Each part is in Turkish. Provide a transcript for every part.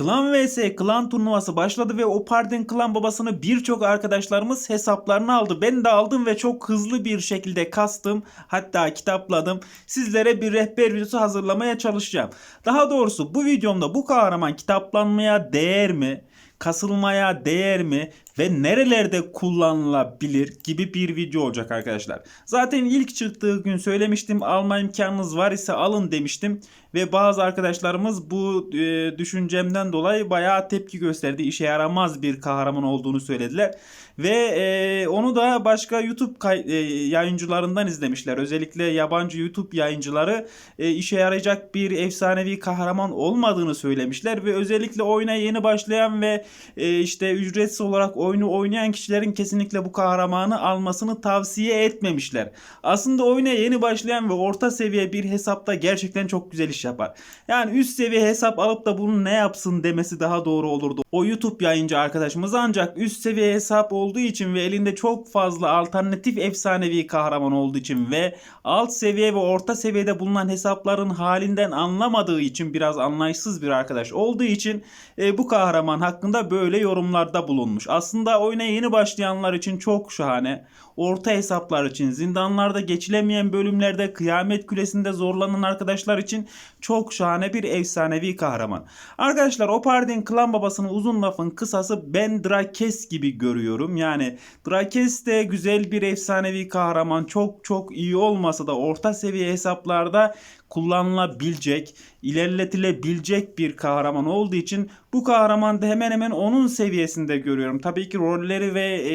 Klan vs Klan turnuvası başladı ve o Pardin Klan babasını birçok arkadaşlarımız hesaplarına aldı. Ben de aldım ve çok hızlı bir şekilde kastım. Hatta kitapladım. Sizlere bir rehber videosu hazırlamaya çalışacağım. Daha doğrusu bu videomda bu kahraman kitaplanmaya değer mi? kasılmaya değer mi ve nerelerde kullanılabilir gibi bir video olacak arkadaşlar. Zaten ilk çıktığı gün söylemiştim alma imkanınız var ise alın demiştim ve bazı arkadaşlarımız bu e, düşüncemden dolayı bayağı tepki gösterdi. İşe yaramaz bir kahraman olduğunu söylediler ve e, onu da başka YouTube kay- e, yayıncılarından izlemişler. Özellikle yabancı YouTube yayıncıları e, işe yarayacak bir efsanevi kahraman olmadığını söylemişler ve özellikle oyuna yeni başlayan ve e, işte ücretsiz olarak oyunu oynayan kişilerin kesinlikle bu kahramanı almasını tavsiye etmemişler. Aslında oyuna yeni başlayan ve orta seviye bir hesapta gerçekten çok güzel iş yapar. Yani üst seviye hesap alıp da bunu ne yapsın demesi daha doğru olurdu. O YouTube yayıncı arkadaşımız ancak üst seviye hesap olduğu için ve elinde çok fazla alternatif efsanevi kahraman olduğu için ve alt seviye ve orta seviyede bulunan hesapların halinden anlamadığı için biraz anlayışsız bir arkadaş olduğu için e, bu kahraman hakkında böyle yorumlarda bulunmuş. Aslında oyuna yeni başlayanlar için çok şahane. Orta hesaplar için, zindanlarda geçilemeyen bölümlerde, kıyamet kulesinde zorlanan arkadaşlar için çok şahane bir efsanevi kahraman. Arkadaşlar Opardin klan babasını uzun lafın kısası ben Drakes gibi görüyorum. Yani Drakes de güzel bir efsanevi kahraman. Çok çok iyi olmasa da orta seviye hesaplarda kullanılabilecek, ilerletilebilecek bir kahraman olduğu için bu kahraman da hemen hemen onun seviyesinde görüyorum. Tabii ki rolleri ve e,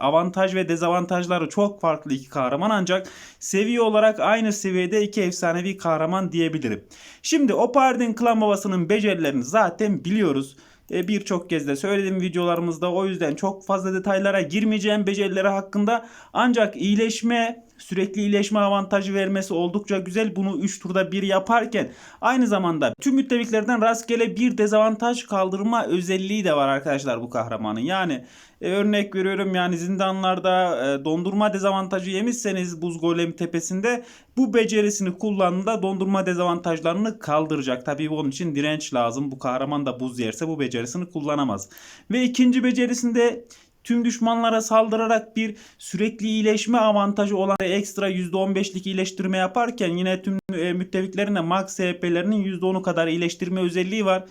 avantaj ve dezavantajları çok farklı iki kahraman ancak seviye olarak aynı seviyede iki efsanevi kahraman diyebilirim. Şimdi Opardin klan babasının becerilerini zaten biliyoruz. E, Birçok kez de söylediğim videolarımızda o yüzden çok fazla detaylara girmeyeceğim becerileri hakkında ancak iyileşme sürekli iyileşme avantajı vermesi oldukça güzel. Bunu 3 turda bir yaparken aynı zamanda tüm müttefiklerden rastgele bir dezavantaj kaldırma özelliği de var arkadaşlar bu kahramanın. Yani e, örnek veriyorum yani zindanlarda e, dondurma dezavantajı yemişseniz buz golem tepesinde bu becerisini kullandığında dondurma dezavantajlarını kaldıracak. Tabii onun için direnç lazım. Bu kahraman da buz yerse bu becerisini kullanamaz. Ve ikinci becerisinde tüm düşmanlara saldırarak bir sürekli iyileşme avantajı olan ekstra %15'lik iyileştirme yaparken yine tüm e, müttefiklerine max HP'lerinin %10'u kadar iyileştirme özelliği var.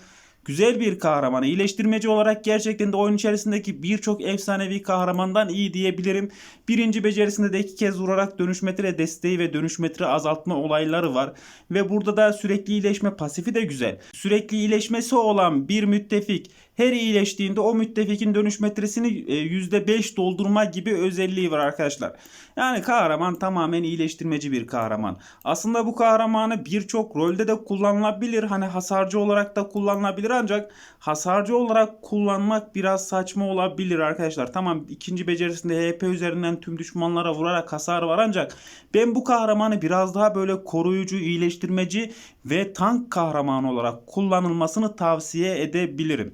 Güzel bir kahraman. İyileştirmeci olarak gerçekten de oyun içerisindeki birçok efsanevi kahramandan iyi diyebilirim. Birinci becerisinde de iki kez vurarak dönüş metre desteği ve dönüş metre azaltma olayları var. Ve burada da sürekli iyileşme pasifi de güzel. Sürekli iyileşmesi olan bir müttefik her iyileştiğinde o müttefikin dönüş metresini %5 doldurma gibi özelliği var arkadaşlar. Yani kahraman tamamen iyileştirmeci bir kahraman. Aslında bu kahramanı birçok rolde de kullanılabilir. Hani hasarcı olarak da kullanılabilir ancak hasarcı olarak kullanmak biraz saçma olabilir arkadaşlar. Tamam ikinci becerisinde HP üzerinden tüm düşmanlara vurarak hasar var ancak ben bu kahramanı biraz daha böyle koruyucu, iyileştirmeci ve tank kahramanı olarak kullanılmasını tavsiye edebilirim.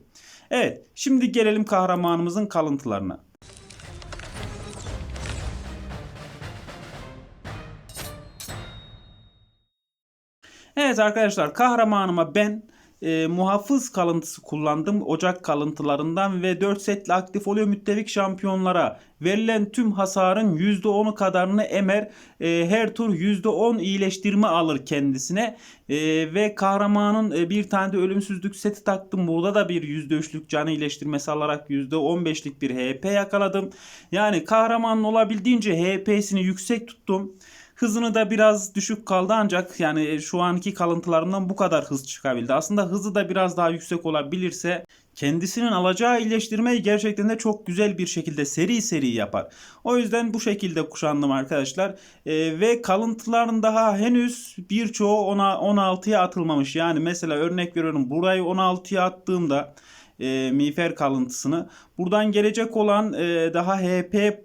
Evet, şimdi gelelim kahramanımızın kalıntılarına. Evet arkadaşlar kahramanıma ben e, muhafız kalıntısı kullandım. Ocak kalıntılarından ve 4 setli aktif oluyor müttefik şampiyonlara verilen tüm hasarın %10'u kadarını emer. E, her tur %10 iyileştirme alır kendisine. E, ve kahramanın e, bir tane de ölümsüzlük seti taktım. Burada da bir %3'lük canı iyileştirmesi alarak %15'lik bir HP yakaladım. Yani kahramanın olabildiğince HP'sini yüksek tuttum. Hızını da biraz düşük kaldı ancak yani şu anki kalıntılarımdan bu kadar hız çıkabildi. Aslında hızı da biraz daha yüksek olabilirse kendisinin alacağı iyileştirmeyi gerçekten de çok güzel bir şekilde seri seri yapar. O yüzden bu şekilde kuşandım arkadaşlar. Ee, ve kalıntıların daha henüz birçoğu ona 16'ya atılmamış. Yani mesela örnek veriyorum burayı 16'ya attığımda e, miğfer kalıntısını buradan gelecek olan e, daha HP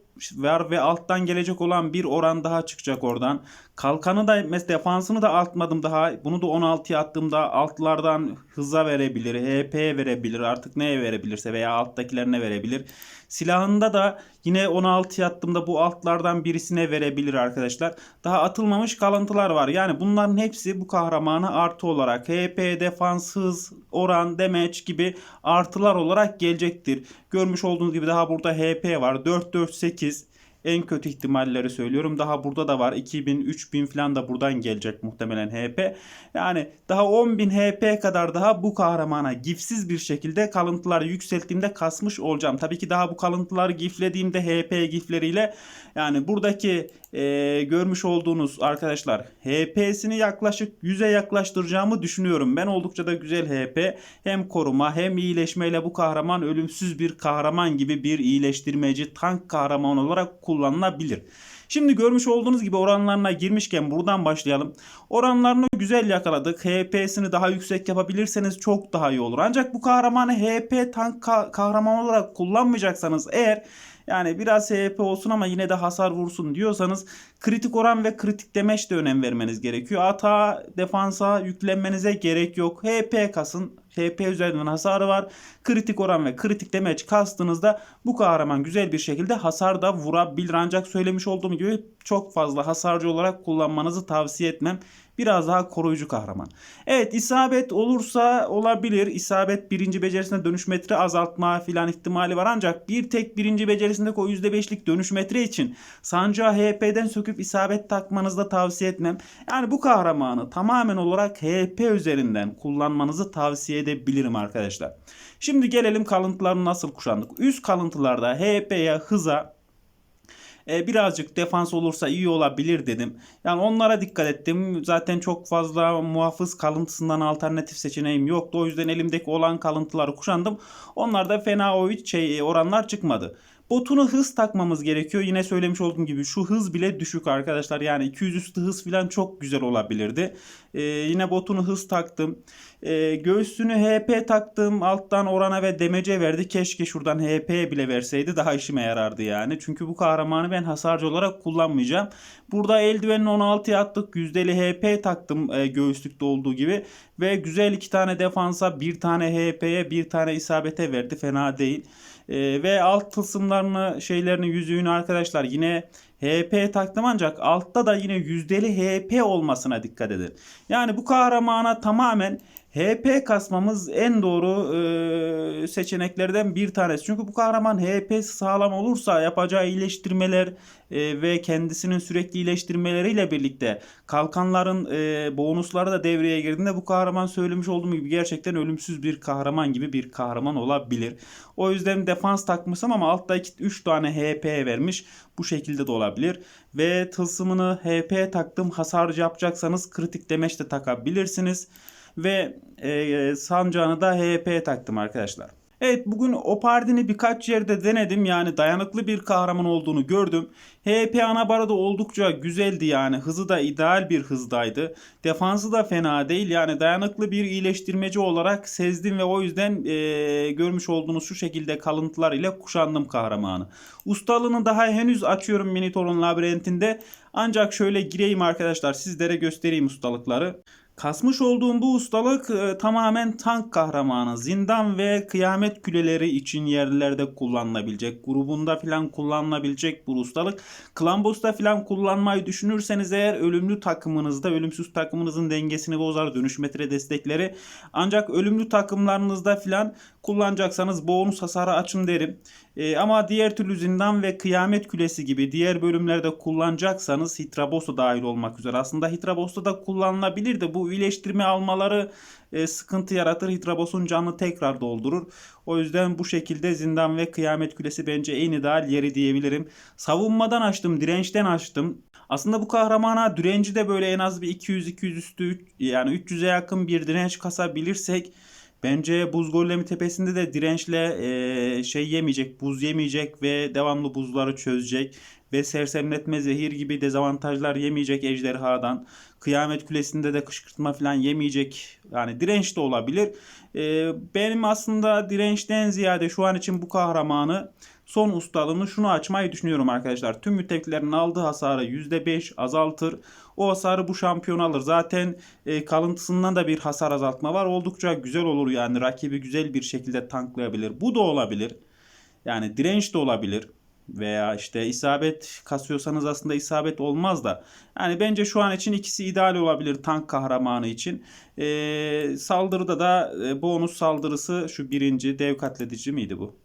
ve alttan gelecek olan bir oran daha çıkacak oradan. Kalkanı da mesela defansını da altmadım daha. Bunu da 16'ya attığımda altlardan hıza verebilir, HP'ye verebilir, artık neye verebilirse veya alttakilerine verebilir. Silahında da yine 16'ya attığımda bu altlardan birisine verebilir arkadaşlar. Daha atılmamış kalıntılar var. Yani bunların hepsi bu kahramanı artı olarak HP, defans, hız, oran, damage gibi artılar olarak gelecektir. Görmüş olduğunuz gibi daha burada HP var. 448 en kötü ihtimalleri söylüyorum. Daha burada da var. 2000, 3000 falan da buradan gelecek muhtemelen HP. Yani daha 10.000 HP kadar daha bu kahramana gifsiz bir şekilde kalıntıları yükselttiğimde kasmış olacağım. Tabii ki daha bu kalıntıları giflediğimde HP gifleriyle yani buradaki e, görmüş olduğunuz arkadaşlar HP'sini yaklaşık 100'e yaklaştıracağımı düşünüyorum. Ben oldukça da güzel HP hem koruma hem iyileşmeyle bu kahraman ölümsüz bir kahraman gibi bir iyileştirmeci tank kahraman olarak kullanılabilir. Şimdi görmüş olduğunuz gibi oranlarına girmişken buradan başlayalım. Oranlarını güzel yakaladık. HP'sini daha yüksek yapabilirseniz çok daha iyi olur. Ancak bu kahramanı HP tank ka- kahraman olarak kullanmayacaksanız eğer yani biraz HP olsun ama yine de hasar vursun diyorsanız kritik oran ve kritik demeç de önem vermeniz gerekiyor. Ata defansa yüklenmenize gerek yok. HP kasın. HP üzerinden hasarı var. Kritik oran ve kritik demeç kastığınızda bu kahraman güzel bir şekilde hasar da vurabilir. Ancak söylemiş olduğum gibi çok fazla hasarcı olarak kullanmanızı tavsiye etmem. Biraz daha koruyucu kahraman. Evet isabet olursa olabilir. İsabet birinci becerisinde dönüş metre azaltma filan ihtimali var. Ancak bir tek birinci becerisindeki o %5'lik dönüş metre için sancağı HP'den söküp isabet takmanızı da tavsiye etmem. Yani bu kahramanı tamamen olarak HP üzerinden kullanmanızı tavsiye edebilirim arkadaşlar. Şimdi gelelim kalıntılarını nasıl kuşandık. Üst kalıntılarda HP'ye, hıza, e, birazcık defans olursa iyi olabilir dedim. Yani onlara dikkat ettim. Zaten çok fazla muhafız kalıntısından alternatif seçeneğim yoktu. O yüzden elimdeki olan kalıntıları kuşandım. Onlarda fena o şey oranlar çıkmadı. Botunu hız takmamız gerekiyor. Yine söylemiş olduğum gibi şu hız bile düşük arkadaşlar. Yani 200 üstü hız falan çok güzel olabilirdi. Ee, yine botunu hız taktım. Ee, göğsünü HP taktım. Alttan orana ve demece verdi. Keşke şuradan HP bile verseydi daha işime yarardı yani. Çünkü bu kahramanı ben hasarcı olarak kullanmayacağım. Burada eldivenini 16'ya attık. Yüzdeli HP taktım e, göğüslükte olduğu gibi. Ve güzel iki tane defansa, bir tane HP'ye, bir tane isabete verdi. Fena değil. Ee, ve alt tılsımlarını şeylerini yüzüğünü arkadaşlar yine HP taktım ancak altta da yine yüzdeli HP olmasına dikkat edin. Yani bu kahramana tamamen HP kasmamız en doğru e, seçeneklerden bir tanesi. Çünkü bu kahraman HP sağlam olursa yapacağı iyileştirmeler e, ve kendisinin sürekli iyileştirmeleriyle birlikte kalkanların e, bonusları da devreye girdiğinde bu kahraman söylemiş olduğum gibi gerçekten ölümsüz bir kahraman gibi bir kahraman olabilir. O yüzden defans takmışım ama altta 3 tane HP vermiş. Bu şekilde de olabilir. Ve tılsımını HP taktım. Hasarcı yapacaksanız kritik demeç de takabilirsiniz ve e, sancağını da HP taktım arkadaşlar. Evet bugün Opardin'i birkaç yerde denedim yani dayanıklı bir kahraman olduğunu gördüm. HP anabarı da oldukça güzeldi yani hızı da ideal bir hızdaydı. Defansı da fena değil yani dayanıklı bir iyileştirmeci olarak sezdim ve o yüzden e, görmüş olduğunuz şu şekilde kalıntılar ile kuşandım kahramanı. Ustalığını daha henüz açıyorum Minotaur'un labirentinde ancak şöyle gireyim arkadaşlar sizlere göstereyim ustalıkları. Kasmış olduğum bu ustalık e, tamamen tank kahramanı, zindan ve kıyamet küleleri için yerlerde kullanılabilecek, grubunda filan kullanılabilecek bu ustalık. Klambos'ta filan kullanmayı düşünürseniz eğer ölümlü takımınızda, ölümsüz takımınızın dengesini bozar dönüş metre destekleri. Ancak ölümlü takımlarınızda filan kullanacaksanız bonus hasarı açın derim. E, ama diğer türlü zindan ve kıyamet külesi gibi diğer bölümlerde kullanacaksanız Hitrabos'ta dahil olmak üzere. Aslında Hitrabos'ta da kullanılabilir de bu iyileştirme almaları e, sıkıntı yaratır. Hitrabos'un canını tekrar doldurur. O yüzden bu şekilde zindan ve kıyamet külesi bence en ideal yeri diyebilirim. Savunmadan açtım, dirençten açtım. Aslında bu kahramana direnci de böyle en az bir 200-200 üstü yani 300'e yakın bir direnç kasabilirsek Bence buz golemi tepesinde de dirençle e, şey yemeyecek, buz yemeyecek ve devamlı buzları çözecek ve sersemletme, zehir gibi dezavantajlar yemeyecek ejderhadan. Kıyamet kulesinde de kışkırtma falan yemeyecek. Yani direnç de olabilir. E, benim aslında dirençten ziyade şu an için bu kahramanı son ustalığını şunu açmayı düşünüyorum arkadaşlar. Tüm müttefiklerin aldığı hasarı %5 azaltır. O hasarı bu şampiyon alır. Zaten e, kalıntısından da bir hasar azaltma var. Oldukça güzel olur yani. Rakibi güzel bir şekilde tanklayabilir. Bu da olabilir. Yani direnç de olabilir veya işte isabet kasıyorsanız aslında isabet olmaz da yani bence şu an için ikisi ideal olabilir tank kahramanı için. Ee, saldırıda da e, bonus saldırısı şu birinci dev katledici miydi bu?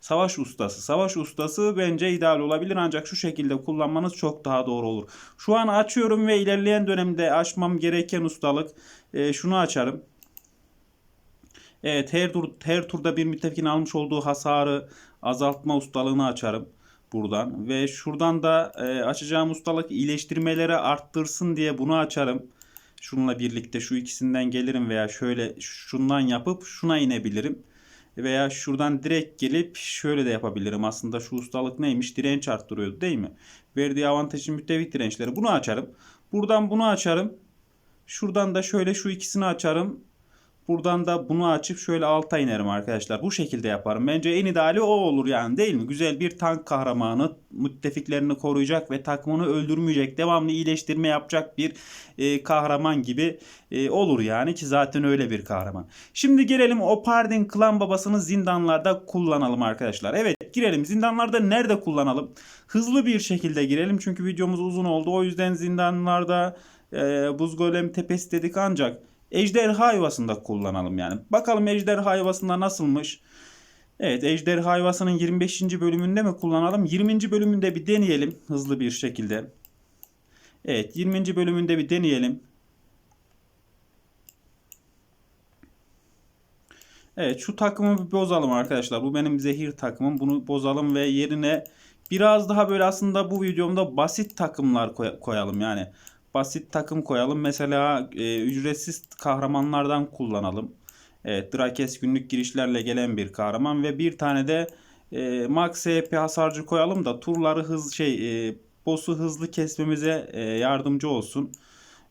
Savaş ustası. Savaş ustası bence ideal olabilir ancak şu şekilde kullanmanız çok daha doğru olur. Şu an açıyorum ve ilerleyen dönemde açmam gereken ustalık e, şunu açarım. Evet her, tur, her turda bir müttefikin almış olduğu hasarı azaltma ustalığını açarım buradan. Ve şuradan da e, açacağım ustalık iyileştirmeleri arttırsın diye bunu açarım. Şununla birlikte şu ikisinden gelirim veya şöyle şundan yapıp şuna inebilirim. Veya şuradan direkt gelip şöyle de yapabilirim. Aslında şu ustalık neymiş? Direnç arttırıyordu değil mi? Verdiği avantajın müttefik dirençleri. Bunu açarım. Buradan bunu açarım. Şuradan da şöyle şu ikisini açarım. Buradan da bunu açıp şöyle alta inerim arkadaşlar. Bu şekilde yaparım. Bence en ideali o olur yani değil mi? Güzel bir tank kahramanı müttefiklerini koruyacak ve takımını öldürmeyecek. Devamlı iyileştirme yapacak bir e, kahraman gibi e, olur yani ki zaten öyle bir kahraman. Şimdi gelelim o Pardin klan babasını zindanlarda kullanalım arkadaşlar. Evet girelim. Zindanlarda nerede kullanalım? Hızlı bir şekilde girelim çünkü videomuz uzun oldu. O yüzden zindanlarda e, buz golem tepesi dedik ancak ejderha yuvasında kullanalım yani. Bakalım ejderha yuvasında nasılmış. Evet ejderha yuvasının 25. bölümünde mi kullanalım? 20. bölümünde bir deneyelim hızlı bir şekilde. Evet 20. bölümünde bir deneyelim. Evet şu takımı bir bozalım arkadaşlar. Bu benim zehir takımım. Bunu bozalım ve yerine biraz daha böyle aslında bu videomda basit takımlar koy koyalım. Yani basit takım koyalım. Mesela e, ücretsiz kahramanlardan kullanalım. Evet, Drakes günlük girişlerle gelen bir kahraman ve bir tane de e, Max HP hasarcı koyalım da turları hız şey e, boss'u hızlı kesmemize e, yardımcı olsun.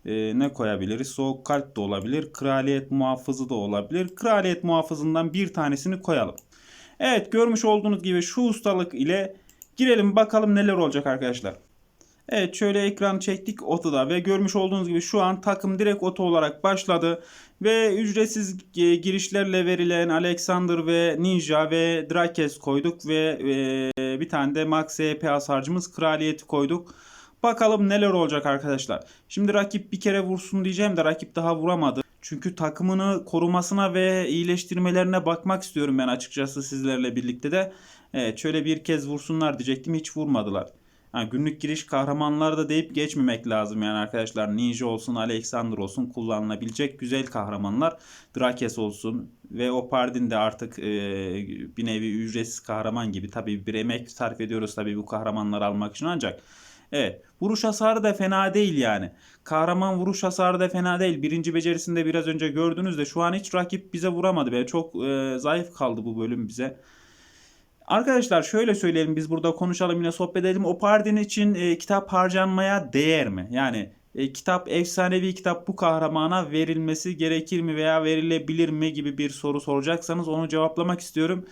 E, ne koyabiliriz? Soğuk kalp de olabilir. Kraliyet muhafızı da olabilir. Kraliyet muhafızından bir tanesini koyalım. Evet görmüş olduğunuz gibi şu ustalık ile girelim bakalım neler olacak arkadaşlar. Evet şöyle ekran çektik otoda ve görmüş olduğunuz gibi şu an takım direkt oto olarak başladı. Ve ücretsiz e, girişlerle verilen Alexander ve Ninja ve Drakes koyduk ve e, bir tane de Max EP hasarcımız Kraliyeti koyduk. Bakalım neler olacak arkadaşlar. Şimdi rakip bir kere vursun diyeceğim de rakip daha vuramadı. Çünkü takımını korumasına ve iyileştirmelerine bakmak istiyorum ben açıkçası sizlerle birlikte de. Evet şöyle bir kez vursunlar diyecektim hiç vurmadılar. Yani günlük giriş kahramanlar da deyip geçmemek lazım yani arkadaşlar. Ninja olsun, Alexander olsun kullanılabilecek güzel kahramanlar. Drakes olsun ve o Pardin de artık e, bir nevi ücretsiz kahraman gibi. Tabii bir emek sarf ediyoruz tabii bu kahramanları almak için ancak Evet. Vuruş hasarı da fena değil yani. Kahraman vuruş hasarı da fena değil. Birinci becerisinde biraz önce gördünüz de şu an hiç rakip bize vuramadı. Böyle çok e, zayıf kaldı bu bölüm bize. Arkadaşlar şöyle söyleyelim biz burada konuşalım yine sohbet edelim. O Pardin için e, kitap harcanmaya değer mi? Yani e, kitap efsanevi kitap bu kahramana verilmesi gerekir mi veya verilebilir mi gibi bir soru soracaksanız onu cevaplamak istiyorum.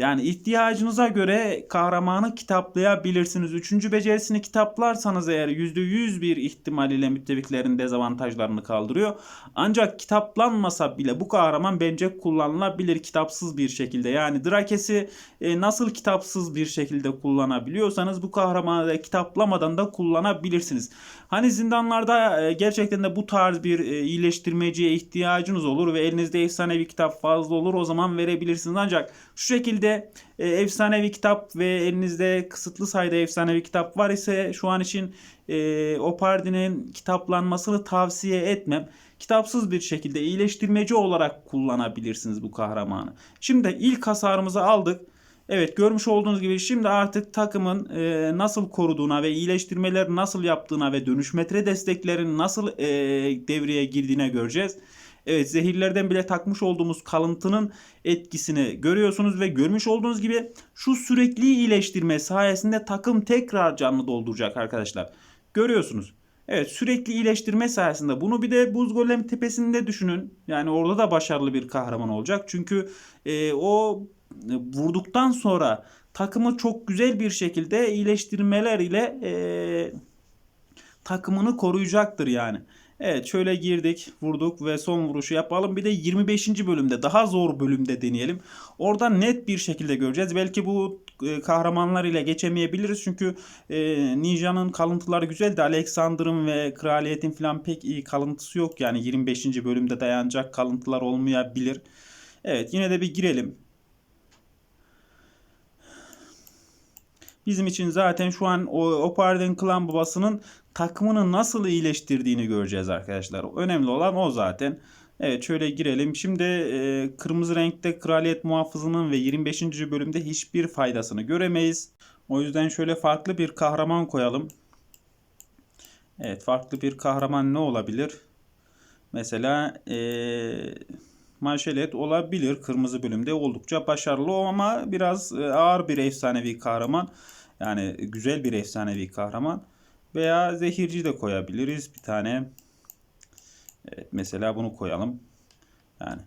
Yani ihtiyacınıza göre kahramanı kitaplayabilirsiniz. Üçüncü becerisini kitaplarsanız eğer %100 bir ihtimal ile müttefiklerin dezavantajlarını kaldırıyor. Ancak kitaplanmasa bile bu kahraman bence kullanılabilir kitapsız bir şekilde. Yani Drakes'i e, nasıl kitapsız bir şekilde kullanabiliyorsanız bu kahramanı da kitaplamadan da kullanabilirsiniz. Hani zindanlarda e, gerçekten de bu tarz bir e, iyileştirmeciye ihtiyacınız olur ve elinizde efsanevi kitap fazla olur o zaman verebilirsiniz. Ancak şu şekilde e, efsanevi kitap ve elinizde kısıtlı sayıda efsanevi kitap var ise şu an için e, o partinin kitaplanmasını tavsiye etmem. Kitapsız bir şekilde iyileştirmeci olarak kullanabilirsiniz bu kahramanı. Şimdi ilk hasarımızı aldık. Evet görmüş olduğunuz gibi şimdi artık takımın e, nasıl koruduğuna ve iyileştirmeleri nasıl yaptığına ve dönüş metre desteklerin nasıl e, devreye girdiğine göreceğiz. Evet zehirlerden bile takmış olduğumuz kalıntının etkisini görüyorsunuz ve görmüş olduğunuz gibi şu sürekli iyileştirme sayesinde takım tekrar canlı dolduracak arkadaşlar. Görüyorsunuz. Evet sürekli iyileştirme sayesinde bunu bir de buz golem tepesinde düşünün. Yani orada da başarılı bir kahraman olacak. Çünkü e, o vurduktan sonra takımı çok güzel bir şekilde iyileştirmeler ile eee, takımını koruyacaktır yani. Evet şöyle girdik vurduk ve son vuruşu yapalım. Bir de 25. bölümde daha zor bölümde deneyelim. Orada net bir şekilde göreceğiz. Belki bu e, kahramanlar ile geçemeyebiliriz. Çünkü e, Ninja'nın kalıntıları güzeldi. Alexander'ın ve Kraliyet'in falan pek iyi kalıntısı yok. Yani 25. bölümde dayanacak kalıntılar olmayabilir. Evet yine de bir girelim. Bizim için zaten şu an o Opardin klan babasının takımını nasıl iyileştirdiğini göreceğiz arkadaşlar. Önemli olan o zaten. Evet şöyle girelim. Şimdi e, kırmızı renkte kraliyet muhafızının ve 25. bölümde hiçbir faydasını göremeyiz. O yüzden şöyle farklı bir kahraman koyalım. Evet farklı bir kahraman ne olabilir? Mesela e, Maşelet olabilir. Kırmızı bölümde oldukça başarılı ama biraz e, ağır bir efsanevi kahraman. Yani güzel bir efsanevi kahraman. Veya zehirci de koyabiliriz bir tane. Evet, mesela bunu koyalım. Yani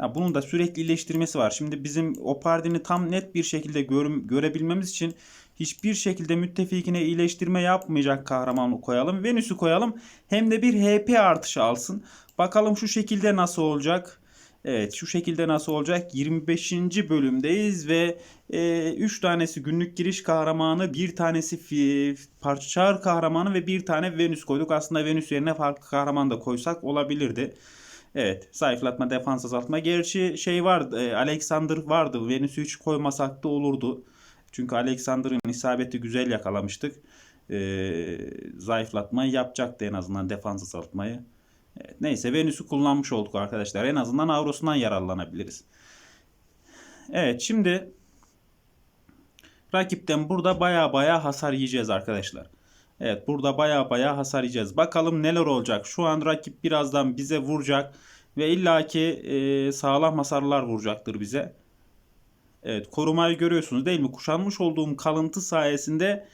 ya bunun da sürekli iyileştirmesi var. Şimdi bizim Opardin'i tam net bir şekilde gör, görebilmemiz için hiçbir şekilde müttefikine iyileştirme yapmayacak kahramanı koyalım. Venüs'ü koyalım. Hem de bir HP artışı alsın. Bakalım şu şekilde nasıl olacak. Evet şu şekilde nasıl olacak? 25. bölümdeyiz ve 3 e, tanesi günlük giriş kahramanı, bir tanesi fi, parça çağır kahramanı ve bir tane Venüs koyduk. Aslında Venüs yerine farklı kahraman da koysak olabilirdi. Evet zayıflatma, defans azaltma. Gerçi şey vardı, e, Alexander vardı. Venüs'ü hiç koymasak da olurdu. Çünkü Alexander'ın isabeti güzel yakalamıştık. E, zayıflatmayı yapacaktı en azından defans azaltmayı. Evet, neyse Venüs'ü kullanmış olduk arkadaşlar. En azından avrosundan yararlanabiliriz. Evet şimdi rakipten burada baya baya hasar yiyeceğiz arkadaşlar. Evet burada baya baya hasar yiyeceğiz. Bakalım neler olacak. Şu an rakip birazdan bize vuracak. Ve illaki e, sağlam hasarlar vuracaktır bize. Evet korumayı görüyorsunuz değil mi? Kuşanmış olduğum kalıntı sayesinde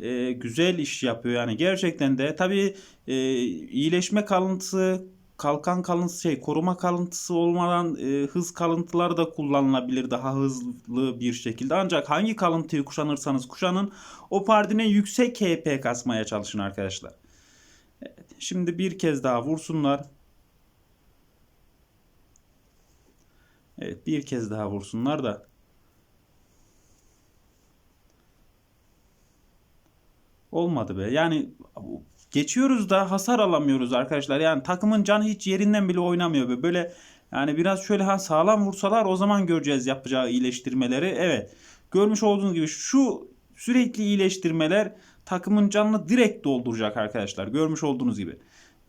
e, güzel iş yapıyor yani gerçekten de tabii e, iyileşme kalıntısı kalkan kalıntısı şey koruma kalıntısı olmadan e, hız kalıntıları da kullanılabilir daha hızlı bir şekilde ancak hangi kalıntıyı kuşanırsanız kuşanın o partine yüksek HP kasmaya çalışın arkadaşlar. Evet, şimdi bir kez daha vursunlar. Evet bir kez daha vursunlar da Olmadı be. Yani geçiyoruz da hasar alamıyoruz arkadaşlar. Yani takımın canı hiç yerinden bile oynamıyor be. Böyle yani biraz şöyle ha sağlam vursalar o zaman göreceğiz yapacağı iyileştirmeleri. Evet. Görmüş olduğunuz gibi şu sürekli iyileştirmeler takımın canını direkt dolduracak arkadaşlar. Görmüş olduğunuz gibi.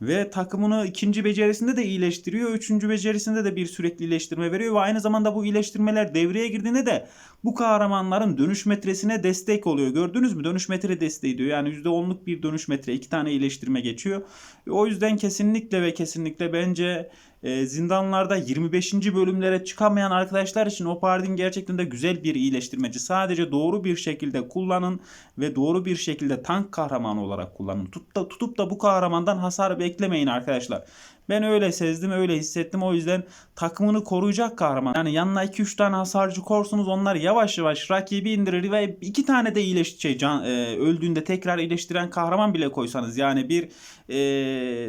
Ve takımını ikinci becerisinde de iyileştiriyor. Üçüncü becerisinde de bir sürekli iyileştirme veriyor. Ve aynı zamanda bu iyileştirmeler devreye girdiğinde de bu kahramanların dönüş metresine destek oluyor. Gördünüz mü? Dönüş metre desteği diyor. Yani %10'luk bir dönüş metre. iki tane iyileştirme geçiyor. O yüzden kesinlikle ve kesinlikle bence e, zindanlarda 25. bölümlere çıkamayan arkadaşlar için Opardin gerçekten de güzel bir iyileştirmeci. Sadece doğru bir şekilde kullanın ve doğru bir şekilde tank kahramanı olarak kullanın. Tut da, tutup da bu kahramandan hasar beklemeyin arkadaşlar. Ben öyle sezdim, öyle hissettim. O yüzden takımını koruyacak kahraman. Yani yanına 2-3 tane hasarcı korsunuz. Onlar yavaş yavaş rakibi indirir ve iki tane de iyileş şey, can, e, öldüğünde tekrar iyileştiren kahraman bile koysanız. Yani bir e,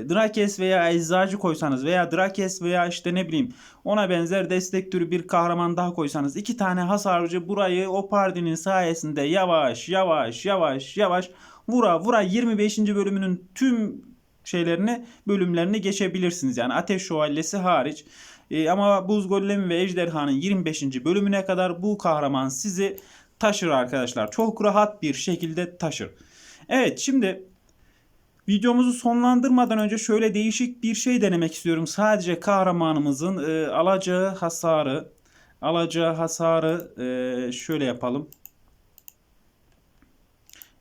Drakes veya Eczacı koysanız veya Drakes veya işte ne bileyim ona benzer destek türü bir kahraman daha koysanız. iki tane hasarcı burayı o partinin sayesinde yavaş yavaş yavaş yavaş vura vura 25. bölümünün tüm şeylerini bölümlerini geçebilirsiniz. Yani Ateş Şövalyesi hariç. E, ama Buz Golemi ve Ejderhanın 25. bölümüne kadar bu kahraman sizi taşır arkadaşlar. Çok rahat bir şekilde taşır. Evet şimdi videomuzu sonlandırmadan önce şöyle değişik bir şey denemek istiyorum. Sadece kahramanımızın e, alacağı hasarı alacağı hasarı e, şöyle yapalım.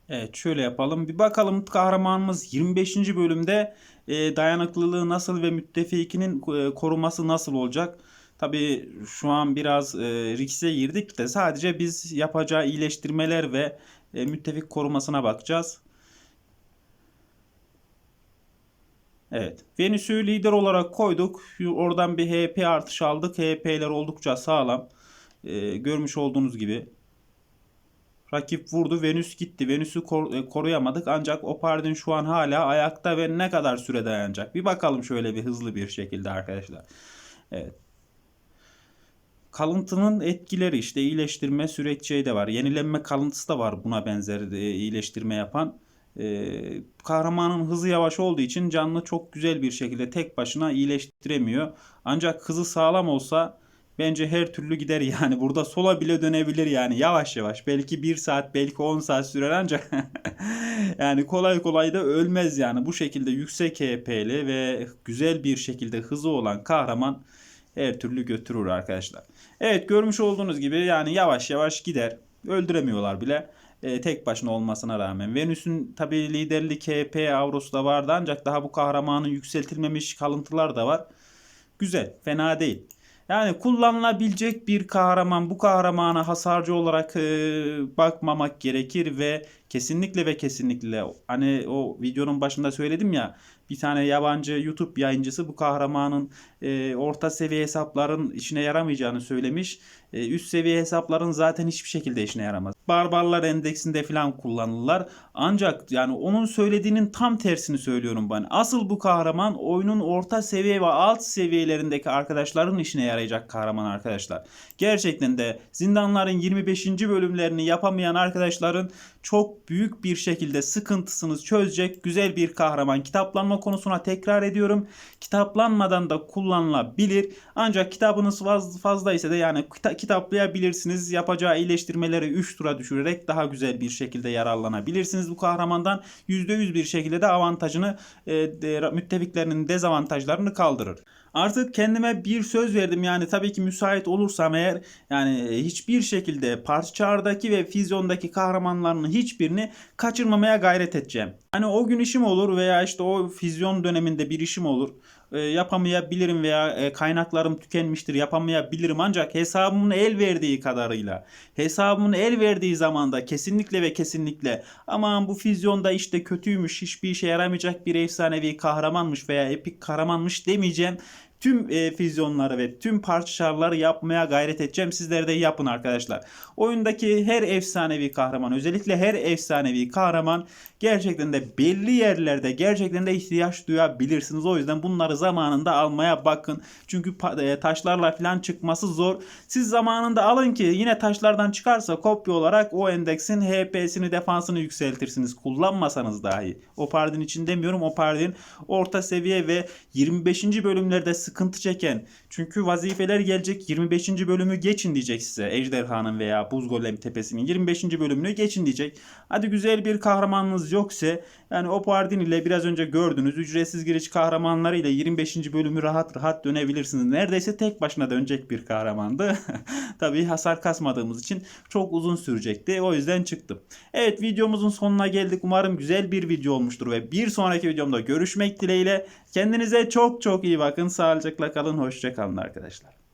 Evet şöyle yapalım. Bir bakalım kahramanımız 25. bölümde e, dayanıklılığı nasıl ve müttefikinin e, koruması nasıl olacak? Tabi şu an biraz e, riske girdik de sadece biz yapacağı iyileştirmeler ve e, müttefik korumasına bakacağız. Evet. Venüs'ü lider olarak koyduk. Oradan bir HP artış aldık. HP'ler oldukça sağlam. E, görmüş olduğunuz gibi. Rakip vurdu. Venüs gitti. Venüs'ü kor- e, koruyamadık. Ancak Opardin şu an hala ayakta ve ne kadar süre dayanacak? Bir bakalım şöyle bir hızlı bir şekilde arkadaşlar. Evet. Kalıntının etkileri işte iyileştirme süreç de var. Yenilenme kalıntısı da var buna benzer e, iyileştirme yapan. Ee, kahramanın hızı yavaş olduğu için canlı çok güzel bir şekilde tek başına iyileştiremiyor. Ancak hızı sağlam olsa bence her türlü gider yani. Burada sola bile dönebilir yani yavaş yavaş. Belki 1 saat belki 10 saat sürer ancak yani kolay kolay da ölmez yani. Bu şekilde yüksek HP'li ve güzel bir şekilde hızı olan kahraman her türlü götürür arkadaşlar. Evet görmüş olduğunuz gibi yani yavaş yavaş gider. Öldüremiyorlar bile. E, tek başına olmasına rağmen. Venüs'ün tabi liderlik HP Avros'u da vardı ancak daha bu kahramanın yükseltilmemiş kalıntılar da var. Güzel, fena değil. Yani kullanılabilecek bir kahraman bu kahramana hasarcı olarak e, bakmamak gerekir ve kesinlikle ve kesinlikle hani o videonun başında söyledim ya bir tane yabancı YouTube yayıncısı bu kahramanın e, orta seviye hesapların işine yaramayacağını söylemiş. E, üst seviye hesapların zaten hiçbir şekilde işine yaramaz. Barbarlar endeksinde falan kullanılırlar. Ancak yani onun söylediğinin tam tersini söylüyorum ben. Asıl bu kahraman oyunun orta seviye ve alt seviyelerindeki arkadaşların işine yarayacak kahraman arkadaşlar. Gerçekten de zindanların 25. bölümlerini yapamayan arkadaşların çok büyük bir şekilde sıkıntısını çözecek güzel bir kahraman. Kitaplanma konusuna tekrar ediyorum. Kitaplanmadan da kullanılabilir. Ancak kitabınız faz- fazla ise de yani kita- kitaplayabilirsiniz. Yapacağı iyileştirmeleri 3 tura düşürerek daha güzel bir şekilde yararlanabilirsiniz bu kahramandan. %100 bir şekilde de avantajını e, müttefiklerinin dezavantajlarını kaldırır. Artık kendime bir söz verdim yani tabii ki müsait olursam eğer yani hiçbir şekilde parçardaki ve fizyondaki kahramanlarının hiçbirini kaçırmamaya gayret edeceğim. Hani o gün işim olur veya işte o fizyon döneminde bir işim olur. E, yapamayabilirim veya e, kaynaklarım tükenmiştir yapamayabilirim ancak hesabımın el verdiği kadarıyla hesabımın el verdiği zamanda kesinlikle ve kesinlikle aman bu fizyonda işte kötüymüş hiçbir işe yaramayacak bir efsanevi kahramanmış veya epik kahramanmış demeyeceğim tüm e, füzyonları ve tüm parçaları yapmaya gayret edeceğim. Sizler de yapın arkadaşlar. Oyundaki her efsanevi kahraman özellikle her efsanevi kahraman gerçekten de belli yerlerde gerçekten de ihtiyaç duyabilirsiniz. O yüzden bunları zamanında almaya bakın. Çünkü e, taşlarla falan çıkması zor. Siz zamanında alın ki yine taşlardan çıkarsa kopya olarak o endeksin HP'sini defansını yükseltirsiniz. Kullanmasanız dahi. O pardin için demiyorum. O pardin orta seviye ve 25. bölümlerde sıkıntı çeken çünkü vazifeler gelecek 25. bölümü geçin diyecek size Ejderhanın veya Buz Golem Tepesi'nin 25. bölümünü geçin diyecek. Hadi güzel bir kahramanınız yoksa yani o pardin ile biraz önce gördüğünüz ücretsiz giriş kahramanları ile 25. bölümü rahat rahat dönebilirsiniz. Neredeyse tek başına dönecek bir kahramandı. Tabii hasar kasmadığımız için çok uzun sürecekti. O yüzden çıktım. Evet videomuzun sonuna geldik. Umarım güzel bir video olmuştur ve bir sonraki videomda görüşmek dileğiyle. Kendinize çok çok iyi bakın. Sağlıcakla kalın. Hoşça kalın arkadaşlar.